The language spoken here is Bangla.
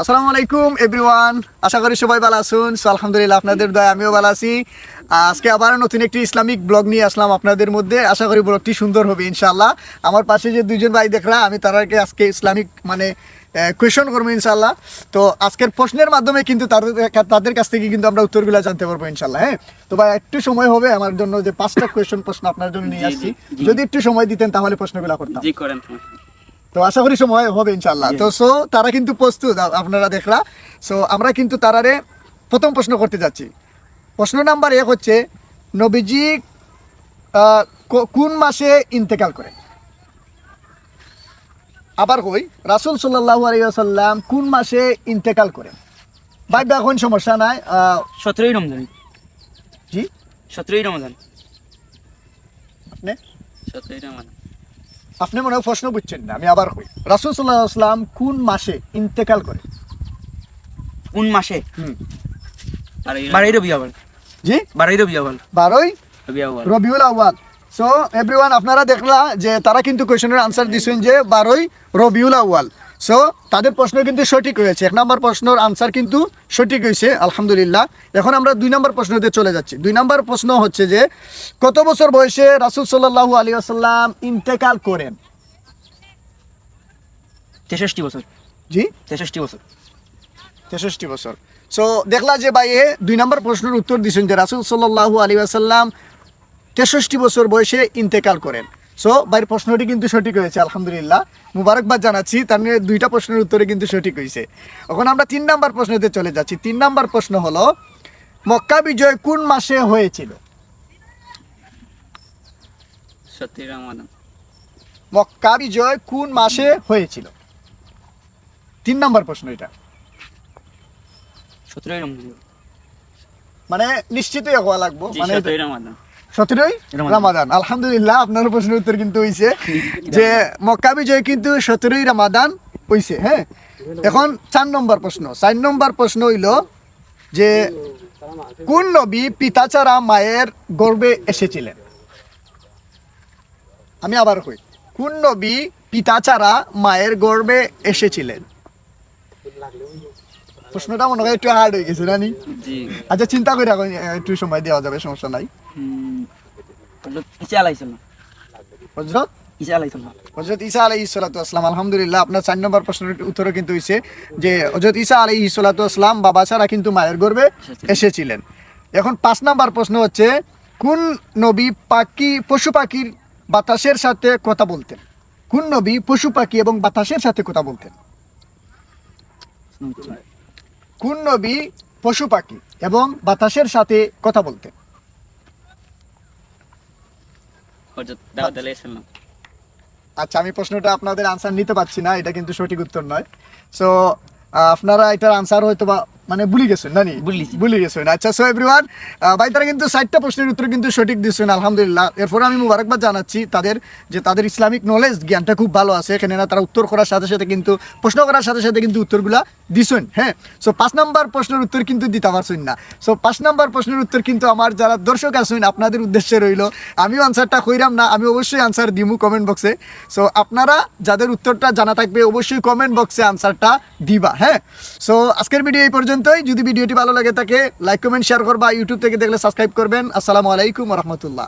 আসসালামু আলাইকুম এভরিওয়ান আশা করি সবাই ভালো আছেন। সো আলহামদুলিল্লাহ আপনাদের দয়া আমিও ভালো আছি। আজকে আবার নতুন একটি ইসলামিক ব্লগ নিয়ে আসলাম আপনাদের মধ্যে। আশা করি ব্লগটি সুন্দর হবে ইনশাআল্লাহ। আমার পাশে যে দুইজন ভাই দেখরা আমি তাদেরকে আজকে ইসলামিক মানে কোয়েশন করব ইনশাল্লাহ তো আজকের প্রশ্নের মাধ্যমে কিন্তু তাদের তাদের কাছ থেকে কিন্তু আমরা উত্তরগুলো জানতে পারব ইনশাল্লাহ হ্যাঁ? তো ভাই একটু সময় হবে আমার জন্য যে পাঁচটা কোয়েশন প্রশ্ন আপনার জন্য নিয়ে আসছি। যদি একটু সময় দিতেন তাহলে প্রশ্নগুলো করতাম। জি করেন। তো আশা করি সময় হবে ইনশাল্লাহ তো সো তারা কিন্তু প্রস্তুত আপনারা দেখরা সো আমরা কিন্তু তারারে প্রথম প্রশ্ন করতে যাচ্ছি। প্রশ্ন নাম্বার এক হচ্ছে নবীজি কোন মাসে ইন্তেকাল করেন? আবার কই রাসুল সাল্লাহ আলিয়াল্লাম কোন মাসে ইন্তেকাল করেন? ভাই এখন সমস্যা নাই সতেরোই রমজান। জি? সতেরোই রমজান। আপনি? সতেরোই রমজান। আপনি মনে হয় প্রশ্ন বুঝছেন না আমি আবার কই। রাসুল সাল্লাহ আসলাম কোন মাসে ইন্তেকাল করে? কোন মাসে? হুম। বারোই রবি আওয়াল জি? বারোই রবি আওয়াল বারোই রবি আওয়াল রবিউল আউয়াল। সো এভরিওয়ান আপনারা দেখলা যে তারা কিন্তু কোয়েশনের আনসার দিচ্ছেন যে বারোই রবিউল আউয়াল। সো তাদের প্রশ্ন কিন্তু সঠিক হয়েছে। এক নম্বর প্রশ্নের আনসার কিন্তু সঠিক হয়েছে আলহামদুলিল্লাহ। এখন আমরা দুই নম্বর প্রশ্নতে চলে যাচ্ছি। দুই নম্বর প্রশ্ন হচ্ছে যে কত বছর বয়সে রাসুল সাল্লাহু আলী আসাল্লাম ইন্তেকাল করেন? তেষট্টি বছর। জি? তেষট্টি বছর। তেষট্টি বছর। সো দেখলা যে ভাইয়ে দুই নম্বর প্রশ্নের উত্তর দিচ্ছেন যে রাসুল সাল্লাহু আলী আসাল্লাম তেষট্টি বছর বয়সে ইন্তেকাল করেন। সো ভাইয়ের প্রশ্নটি কিন্তু সঠিক হয়েছে আলহামদুলিল্লাহ। মুবারকবাদ জানাচ্ছি তার নিয়ে দুইটা প্রশ্নের উত্তরে কিন্তু সঠিক হয়েছে। এখন আমরা তিন নম্বর প্রশ্নতে চলে যাচ্ছি। তিন নম্বর প্রশ্ন হলো মক্কা বিজয় কোন মাসে হয়েছিল? মক্কা বিজয় কোন মাসে হয়েছিল? তিন নম্বর প্রশ্ন এটা। মানে নিশ্চিতই হওয়া লাগবো। মানে সতেরোই রমাদান। রামাদান। আলহামদুলিল্লাহ আপনার প্রশ্নের উত্তর কিন্তু হইছে যে মক্কা বিজয় কিন্তু সতেরোই রামাদান হইছে হ্যাঁ? এখন চার নম্বর প্রশ্ন। চার নম্বর প্রশ্ন হইল যে কোন নবী পিতা ছাড়া মায়ের গর্বে এসেছিলেন? আমি আবার কই। কোন নবী পিতা ছাড়া মায়ের গর্বে এসেছিলেন? প্রশ্নটা মনে হয় একটু হার্ড হয়ে গেছে নানি জি। আচ্ছা চিন্তা করে একটু সময় দেওয়া যাবে সমস্যা নাই। হজরত হজরত ঈসা আলাই আলহামদুলিল্লাহ আপনার চার নম্বর প্রশ্নের উত্তরও কিন্তু হয়েছে যে হজরত ঈসা আলাই ইসলাতু বাবা ছাড়া কিন্তু মায়ের গর্বে। এসেছিলেন। এখন পাঁচ নাম্বার প্রশ্ন হচ্ছে কোন নবী পাখি পশু পাখির বাতাসের সাথে কথা বলতেন? কোন নবী পশু পাখি এবং বাতাসের সাথে কথা বলতেন? কোন নবী পশু পাখি এবং বাতাসের সাথে কথা বলতেন? আচ্ছা আমি প্রশ্নটা আপনাদের আনসার নিতে পারছি না এটা কিন্তু সঠিক উত্তর নয়। সো আপনারা এটার আনসার হয়তো বা মানে ভুলে গেছেন নানি? ভুলে গেছেন। আচ্ছা সো এভরিওয়ান ভাই তারা কিন্তু ষাটটা প্রশ্নের উত্তর কিন্তু সঠিক দিচ্ছেন আলহামদুলিল্লাহ। এরপরে আমি মুবারকবাদ জানাচ্ছি তাদের যে তাদের ইসলামিক নলেজ জ্ঞানটা খুব ভালো আছে এখানে না তারা উত্তর করার সাথে সাথে কিন্তু প্রশ্ন করার সাথে সাথে কিন্তু উত্তরগুলা দিছেন হ্যাঁ? সো পাঁচ নাম্বার প্রশ্নের উত্তর কিন্তু দিতে পারছেন না। সো পাঁচ নাম্বার প্রশ্নের উত্তর কিন্তু আমার যারা দর্শক আছেন আপনাদের উদ্দেশ্যে রইল। আমিও আনসারটা কইরাম না আমি অবশ্যই আনসার দিমু কমেন্ট বক্সে সো আপনারা যাদের উত্তরটা জানা থাকবে অবশ্যই কমেন্ট বক্সে আনসারটা দিবা হ্যাঁ? সো আজকের ভিডিও এই পর্যন্তই। যদি ভিডিওটি ভালো লাগে থাকে লাইক কমেন্ট শেয়ার করবা। ইউটিউব থেকে দেখলে সাবস্ক্রাইব করবেন। আসসালামু আলাইকুম রহমতুল্লাহ।